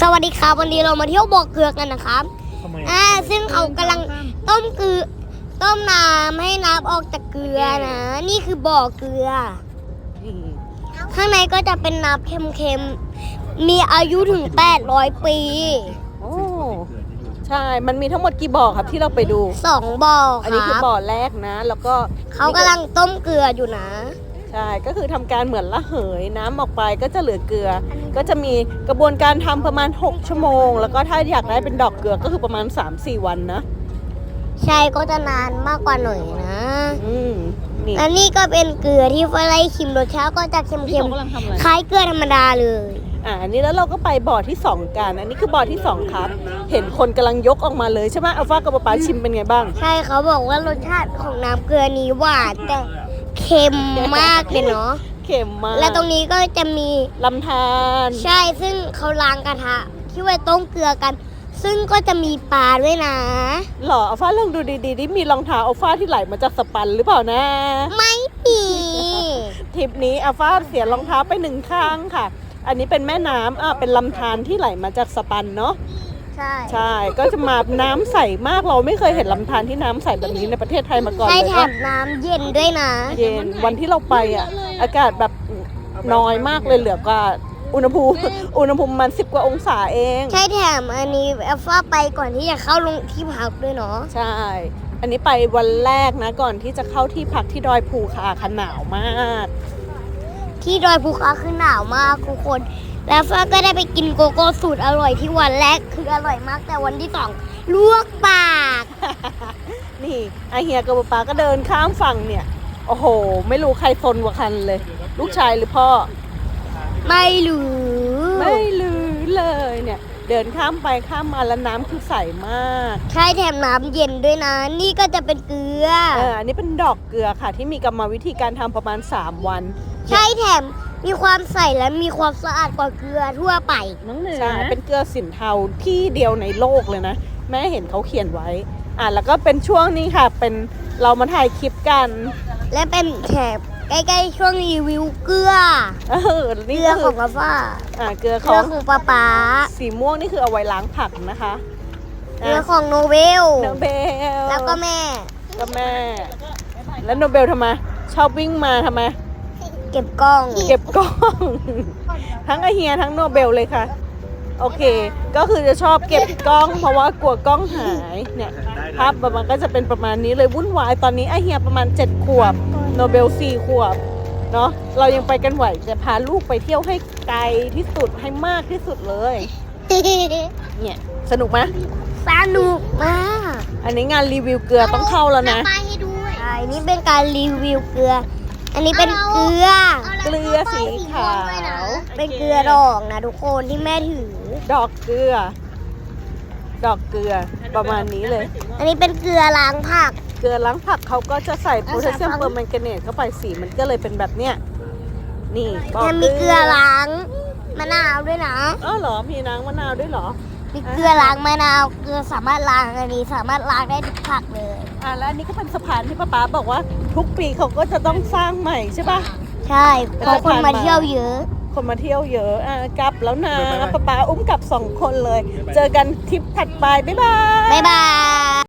สวัสดีครับวันนี้เรามาเที่ยวบ่อเกลือกันนะครับทำไมอ่าซึ่งเขากำลังต้มเกลือต้มน้ำให้น้ำออกจากเกลือนะ นี่คือบ่อเกลือนี่ข้างในก็จะเป็นน้ำเค็มๆ มีอายุถึง 800 ปีโอ้ใช่ มันมีทั้งหมดกี่บ่อครับที่เราไปดูสองบ่ออันคนี้คือรับบ่อแรกนะ แล้วก็เขากำลังต้มเกลืออยู่นะใช่ ก็คือทำการเหมือนละเหยน้ำออกไปก็จะเหลือเกลือ ก็จะมีกระบวนการทำประมาณ 6 ชั่วโมง แล้วก็ถ้าอยากได้เป็นดอกเกลือก็คือประมาณ 3-4 วันนะใช่ก็จะนานมากกว่าหน่อยนะ อืมนี่และนี่ก็เป็นเกลือที่ไฟไล่คิมรสชาติก็จะเค็มเขากำลังทำอะไร ๆ คล้ายเกลือธรรมดาเลย อ่าอันนี้แล้วเราก็ไปบ่อที่2กัน อันนี้คือบ่อที่2ครับ เห็นคนกำลังยกออกมาเลยใช่ไหมอัลฟากับป๊าป๊าชิมเป็นไงบ้าง ใช่เขาบอกว่ารสชาติของน้ำเกลือนี้หวานแต่ เค็มมากเลยเนาะเค็มมาก และตรงนี้ก็จะมีลำธารใช่ซึ่งเขาล้างกระทะที่ไว้ต้มเกลือกัน ซึ่งก็จะมีปลาด้วยนะหรออัลฟาลองดูดีๆดิมีรองเท้าอัลฟาที่ไหลมาจากสปันหรือเปล่านะ ไม่มีทริปนี้อัลฟาเสียรองเท้าไปหนึ่งข้างค่ะ อันนี้เป็นแม่น้ำอะเป็นลำธารที่ไหลมาจากสปันเนาะ ใช่ ใช่ ก็จะมาน้ำใสมากเราไม่เคยเห็นลำธารที่น้ำใสแบบนี้ในประเทศไทยมาก่อนใช่เลยแถก็มน้ำเย็นด้วยนะ เย็นวันที่เราไปอะ อากาศแบบน้อยมากเลยเหลือกว่าอุณหภูมิอุณหภูมิมันสิบกว่าองศาเอง ใช่แถมอันนี้แอลฟาไปก่อนที่จะเข้าลงที่พักด้วยเนาะ ใช่ อันนี้ไปวันแรกนะก่อนที่จะเข้าที่พักที่ดอยภูคาค่ะหนาวมาก ที่ดอยภูคาคือหนาวมากทุกคน แล้วฟ้าก็ได้ไปกินโกโก้สูตรอร่อยที่วันแรกคืออร่อยมากแต่วันที่สองลวกปาก นี่อาเฮียกับป๊าก็เดินข้ามฝั่งเนี่ย โอ้โห ไม่รู้ใครซนกว่ากันเลย ลูกชายหรือพ่อ ไม่รู้ไม่รู้เลยเนี่ย เดินข้ามไปข้ามมาแล้วน้ำคือใสมากใช่แถมน้ำเย็นด้วยนะ นี่ก็จะเป็นเกลือเอออันนี้เป็นดอกเกลือค่ะ ที่มีกรรมวิธีการทำประมาณ 3 วัน ใช่แถม มีความใสและมีความสะอาดกว่าเกลือทั่วไปน้องเหนือใช่เป็นเกลือสินเทาที่เดียวในโลกเลยนะ แม่เห็นเขาเขียนไว้ อะแล้วก็เป็นช่วงนี้ค่ะ เป็นเรามาถ่ายคลิปกัน และเป็นแถบใกล้ๆช่วงรีวิวเกลือเออเกนี่ลือก็ขคือองกาฟ้าอ่าเกลือเกขลือองของป๊าป๊าสีม่วงนี่คือเอาไว้ล้างผักนะคะเกลือของโนเวล โนเบลแล้วก็แม่ ก็แม่ แล้วโนเบลทำไม ชอบวิ่งมาทำไม เก็บกล้อง เก็บกล้อง ทั้งอาเฮียทั้งโนเบลเลยค่ะ โอเค ก็คือจะชอบเก็บกล้อง เพราะว่ากลัวกล้องหายเนี่ยภาพประมาณก็จะเป็นประมาณนี้เลยวุ่นวายตอนนี้อาเฮียประมาณ 7 ขวบ โนเบล 4 ขวบเนาะเรายังไปกันไหวจะพาลูกไปเที่ยวให้ไกลที่สุดให้มากที่สุดเลย เนี่ยสนุกไหมสนุกมาก อันนี้งานรีวิวเกลือต้องเข้าแล้วนะใช่นี่เป็นการรีวิวเกลือ อันนี้เป็นเกลือ เกลือสีขาวเป็นเกลือดอกนะทุกคนที่แม่ถือ ดอกเกลือ ดอกเกลือประมาณนี้เลย อันนี้เป็นเกลือล้างผัก เกลือล้างผักเขาก็จะใส่โพเอาแทใส่สเซียมฟังเปอร์แมงกาเนตเข้าไปสีมันก็เลยเป็นแบบเนี้ย นี่ปยังมีเกลือล้างมะนาวด้วยนะอ๋อเหรอ มีน้ำมะนาวด้วยเหรอ มีเกลือล้างมะนาว เกลือสามารถล้างอันนี้ สามารถล้างได้ทุกผักเลย อะแล้วอันนี้ก็เป็นสะพานที่ป้าป๊าบอกว่า ทุกปีเขาก็จะต้องสร้างใหม่ใช่ปะ ใช่เพราะคนมาเที่ยวเยอะ คนมาเที่ยวเยอะอะกลับแล้วนะป้าป๊าอุ้มกลับสองคนเลย เจอกันทริปถัดไป บ๊ายบาย บ๊ายบาย